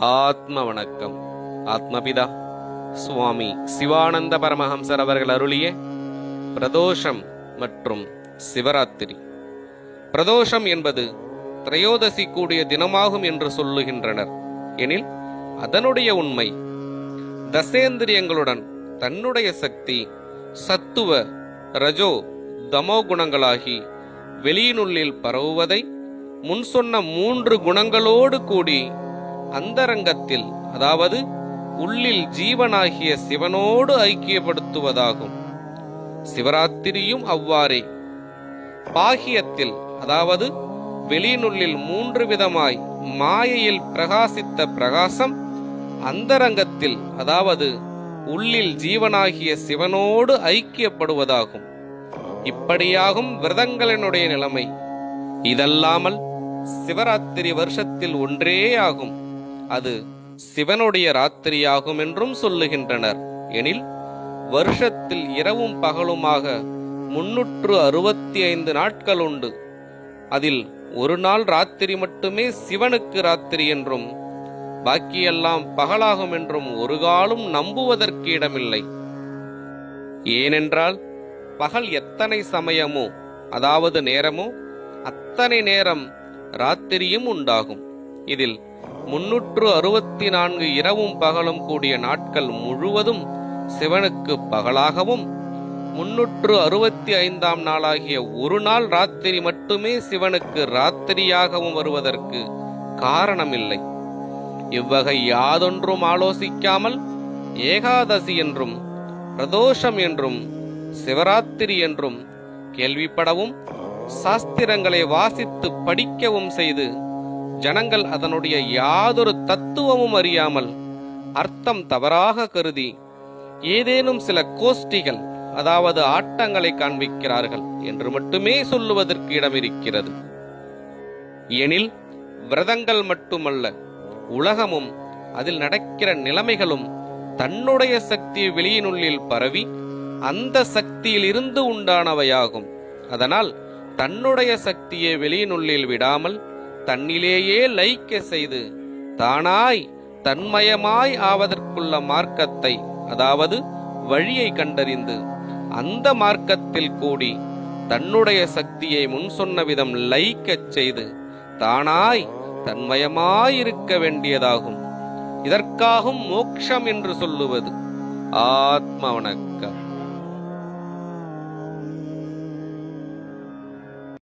ஆத்ம வணக்கம் ஆத்மபிதா. சுவாமி சிவானந்த பரமஹம்சர் அவர்கள் அருளிய பிரதோஷம் மற்றும் சிவராத்திரி. பிரதோஷம் என்பது திரையோதசி கூடிய தினமாகும் என்று சொல்லுகின்றனர். எனில் அதனுடைய உண்மை தசேந்திரியங்களுடன் தன்னுடைய சக்தி சத்துவ ரஜோ தமோ குணங்களாகி வெளியினுள்ளில் பரவுவதை முன் சொன்ன மூன்று குணங்களோடு கூடி அந்தரங்கத்தில் அதாவது உள்ளில் ஜீவனாகிய சிவனோடு ஐக்கியப்படுத்துவதாகும். சிவராத்திரியும் அவ்வாறே. பாகியத்தில் அதாவது வெளியினுள்ளில் மூன்று விதமாய் மாயையில் பிரகாசித்த பிரகாசம் அந்தரங்கத்தில் அதாவது உள்ளில் ஜீவனாகிய சிவனோடு ஐக்கியப்படுவதாகும். இப்படியாகும் விரதங்களினுடைய நிலைமை. இதல்லாமல் சிவராத்திரி வருஷத்தில் ஒன்றே ஆகும் அது சிவனுடைய ராத்திரியாகும் என்றும் சொல்லுகின்றனர். எனில் வருஷத்தில் இரவும் பகலுமாக முன்னூற்று அறுபத்தி ஐந்து நாட்கள் உண்டு. அதில் ஒரு நாள் ராத்திரி மட்டுமே சிவனுக்கு ராத்திரி என்றும் பாக்கியெல்லாம் பகலாகும் என்றும் ஒரு காலம் நம்புவதற்கு இடமில்லை. ஏனென்றால் பகல் எத்தனை சமயமோ அதாவது நேரமோ அத்தனை நேரம் ராத்திரியும் உண்டாகும். இதில் முன்னூற்று அறுபத்தி நான்கு இரவும் பகலும் கூடிய நாட்கள் முழுவதும் சிவனுக்கு பகலாகவும் முன்னூற்று அறுபத்தி ஐந்தாம் நாளாகிய ஒரு நாள் ராத்திரி மட்டுமே சிவனுக்கு ராத்திரியாகவும் வருவதற்கு காரணமில்லை. இவ்வகை யாதொன்றும் ஆலோசிக்காமல் ஏகாதசி என்றும் பிரதோஷம் என்றும் சிவராத்திரி என்றும் கேள்விப்படவும் சாஸ்திரங்களை வாசித்து படிக்கவும் செய்து ஜனங்கள் அதனுடைய யாதொரு தத்துவமும் அறியாமல் அர்த்தம் தவறாக கருதி ஏதேனும் சில கோஷ்டிகள் அதாவது ஆட்டங்களை காண்பிக்கிறார்கள் என்று மட்டுமே சொல்லுவதற்கு இடமிருக்கிறது. எனில் விரதங்கள் மட்டுமல்ல உலகமும் அதில் நடக்கிற நிலைமைகளும் தன்னுடைய சக்தி வெளியினுள்ளில் பரவி அந்த சக்தியில் இருந்து உண்டானவையாகும். அதனால் தன்னுடைய சக்தியை வெளியினுள்ளில் விடாமல் தன்னிலேயே லைக்க செய்து தானாய் தன்மயமாய் ஆவதற்குள்ள மார்க்கத்தை அதாவது வழியை கண்டறிந்து அந்த மார்க்கத்தில் கூடி தன்னுடைய சக்தியை முன் சொன்ன விதம் லயிக்கச் செய்து தானாய் தன்மயமாயிருக்க வேண்டியதாகும். இதற்காகும் மோக்ஷம் என்று சொல்லுவது ஆத்ம வணக்கம்.